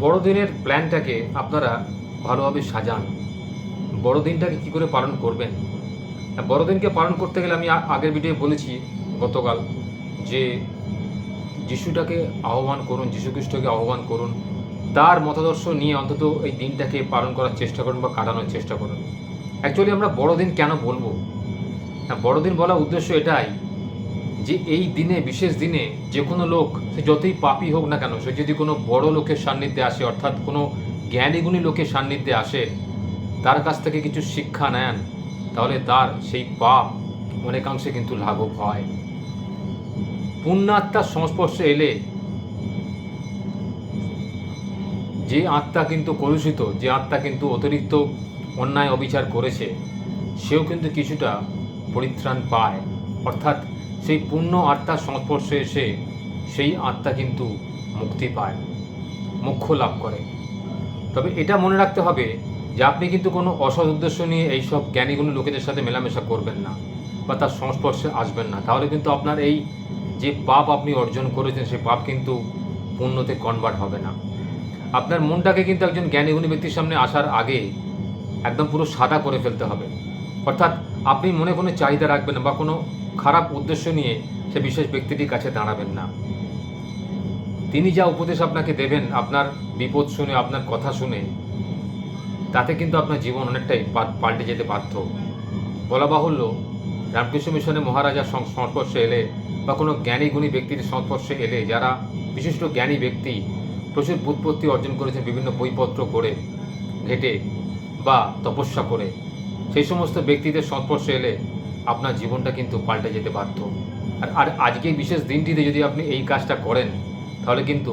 বড়দিনের প্ল্যানটাকে আপনারা ভালোভাবে সাজান। বড়দিনটাকে কী করে পালন করবেন? বড়দিনকে পালন করতে গেলে আমি আগের ভিডিও বলেছি গতকাল যে যিশুটাকে আহ্বান করুন, যিশুখ্রিস্টকে আহ্বান করুন, তার মতাদর্শ নিয়ে অন্তত এই দিনটাকে পালন করার চেষ্টা করুন বা কাটানোর চেষ্টা করুন। অ্যাকচুয়ালি আমরা বড়দিন কেন বলব? হ্যাঁ বড়দিন বলার উদ্দেশ্য এটাই যে এই দিনে, বিশেষ দিনে, যে কোনো লোক, সে যতই পাপী হোক না কেন, সে যদি কোনো বড় লোকের সান্নিধ্যে আসে, অর্থাৎ কোনো জ্ঞানীগুণী লোকের সান্নিধ্যে আসে, তার কাছ থেকে কিছু শিক্ষা নেন, তাহলে তার সেই পাপ অনেকাংশে কিন্তু লাঘব হয়। পুণ্যাত্মার সংস্পর্শে এলে যে আত্মা কিন্তু কলুষিত, যে আত্মা কিন্তু অতিরিক্ত অন্যায় অবিচার করেছে, সেও কিন্তু কিছুটা পরিত্রাণ পায়। অর্থাৎ সেই পূর্ণ আত্মার সংস্পর্শে এসে সেই আত্মা কিন্তু মুক্তি পায়, মোক্ষ লাভ করে। তবে এটা মনে রাখতে হবে যে আপনি কিন্তু কোনো অসৎ উদ্দেশ্য নিয়ে এইসব জ্ঞানীগুলো লোকেদের সাথে মেলামেশা করবেন না বা তার সংস্পর্শে আসবেন না। তাহলে কিন্তু আপনার এই যে পাপ আপনি অর্জন করেছেন, সেই পাপ কিন্তু পূর্ণতে কনভার্ট হবে না। আপনার মনটাকে কিন্তু একজন জ্ঞানীগুণী ব্যক্তির সামনে আসার আগে একদম পুরো সাদা করে ফেলতে হবে। অর্থাৎ আপনি মনে কোনো চাহিদা রাখবেন বা কোনো খারাপ উদ্দেশ্য নিয়ে সে বিশেষ ব্যক্তিটির কাছে দাঁড়াবেন না। তিনি যা উপদেশ আপনাকে দেবেন, আপনার বিপদ শুনে, আপনার কথা শুনে, তাতে কিন্তু আপনার জীবন অনেকটাই পাল্টে যেতে বাধ্য। বলা বাহুল্য, রামকৃষ্ণ মিশনে মহারাজার সংস্পর্শে এলে বা কোনো জ্ঞানী গুণী ব্যক্তির সংস্পর্শে এলে, যারা বিশিষ্ট জ্ঞানী ব্যক্তি, প্রচুর বুৎপত্তি অর্জন করেছেন, বিভিন্ন বইপত্র করে ঘেটে বা তপস্যা করে, সেই সমস্ত ব্যক্তিদের সংস্পর্শে এলে আপনার জীবনটা কিন্তু পাল্টে যেতে বাধ্য। আর আর আজকে বিশেষ দিনটিতে যদি আপনি এই কাজটা করেন, তাহলে কিন্তু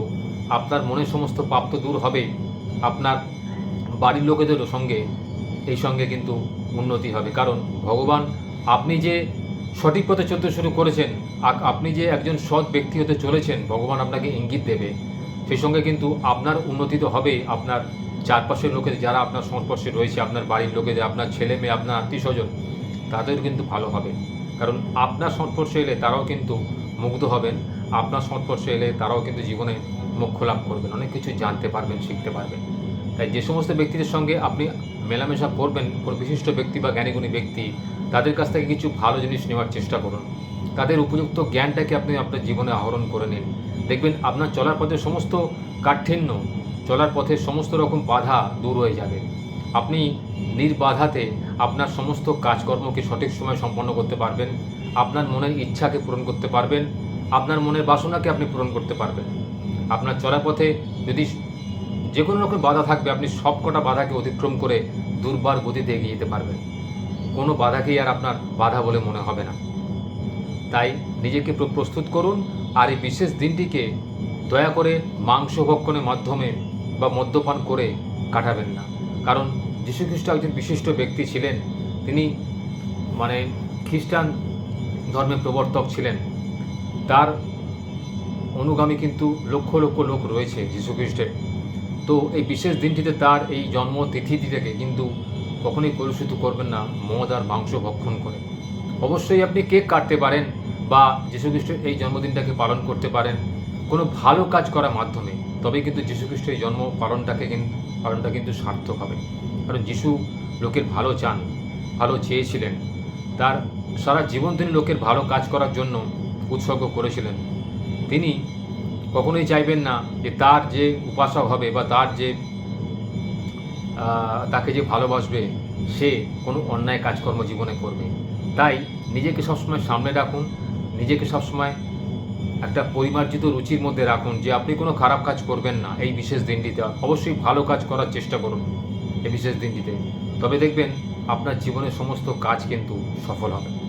আপনার মনের সমস্ত পাপ তো দূর হবেই আপনার বাড়ির লোকেদেরও সঙ্গে, এই সঙ্গে কিন্তু উন্নতি হবে। কারণ ভগবান আপনি যে সঠিক পথে চলতে শুরু করেছেন আপনি যে একজন সৎ ব্যক্তি হতে চলেছেন, ভগবান আপনাকে ইঙ্গিত দেবে। সেই সঙ্গে কিন্তু আপনার উন্নতি তো হবেই। আপনার চারপাশের লোকেদের, যারা আপনার সংস্পর্শে রয়েছে, আপনার বাড়ির লোকেদের, আপনার ছেলে মেয়ে, আপনার আত্মীয় স্বজন তাদের কিন্তু ভালো হবে। কারণ আপনার সংস্পর্শে এলে তারাও কিন্তু মুগ্ধ হবেন, আপনার সংস্পর্শে এলে তারাও কিন্তু জীবনে মোক্ষ লাভ করবেন, অনেক কিছু জানতে পারবেন, শিখতে পারবেন। তাই যে সমস্ত ব্যক্তিদের সঙ্গে আপনি মেলামেশা করবেন, কোনো বিশিষ্ট ব্যক্তি বা জ্ঞানীগুণী ব্যক্তি, তাদের কাছ থেকে কিছু ভালো জিনিস নেওয়ার চেষ্টা করুন। তাদের উপযুক্ত জ্ঞানটাকে আপনি আপনার জীবনে আহরণ করে নিন। দেখবেন আপনার চলার পথে সমস্ত কাঠিন্য, চলার পথে সমস্ত রকম বাধা দূর হয়ে যাবে। আপনি নির্বাধাতে আপনার সমস্ত কাজকর্মকে সঠিক সময় সম্পন্ন করতে পারবেন, আপনার মনের ইচ্ছাকে পূরণ করতে পারবেন, আপনার মনের বাসনাকে আপনি পূরণ করতে পারবেন। আপনার চলার পথে যদি যে কোনো রকম বাধা থাকবে, আপনি সব কটা বাধাকে অতিক্রম করে দুর্বার গতিতে এগিয়ে যেতে পারবেন। কোনো বাধাকেই আর আপনার বাধা বলে মনে হবে না। তাই নিজেকে প্রস্তুত করুন আর এই বিশেষ দিনটিকে দয়া করে মাংস ভক্ষণের মাধ্যমে বা মদ্যপান করে কাটাবেন না। কারণ যীশুখ্রিস্ট একজন বিশিষ্ট ব্যক্তি ছিলেন। তিনি মানে খ্রিস্টান ধর্মের প্রবর্তক ছিলেন। তার অনুগামী কিন্তু লক্ষ লক্ষ লোক রয়েছে যীশুখ্রিস্টের। তো এই বিশেষ দিনটিতে তার এই জন্ম তিথিটিকে কিন্তু কখনোই কলুষিত করবেন না, মদ আর মাংস ভক্ষণ করে। অবশ্যই আপনি কেক কাটতে পারেন বা যীশুখ্রিস্টের এই জন্মদিনটাকে পালন করতে পারেন। কোনো ভালো কাজ করার মাধ্যমে তবে কিন্তু যীশুখ্রিস্টের এই জন্ম পালনটাকে কিন্তু পালনটা কিন্তু সার্থক হবে। কারণ যিশু লোকের ভালো চান, ভালো চেয়েছিলেন। তার সারা জীবন তিনি লোকের ভালো কাজ করার জন্য উৎসর্গ করেছিলেন। তিনি কখনোই চাইবেন না যে তার যে উপাসক হবে বা তার যে তাকে যে ভালোবাসবে, সে কোনো অন্যায় কাজকর্ম জীবনে করবে। তাই নিজেকে সবসময় সামনে রাখুন, নিজেকে সবসময় একটা পরিমার্জিত রুচির মধ্যে রাখুন যে আপনি কোনো খারাপ কাজ করবেন না। এই বিশেষ দিনটিতে অবশ্যই ভালো কাজ করার চেষ্টা করুন এই বিশেষ দিনটিতে। তবে দেখবেন আপনার জীবনের সমস্ত কাজ কিন্তু সফল হবে।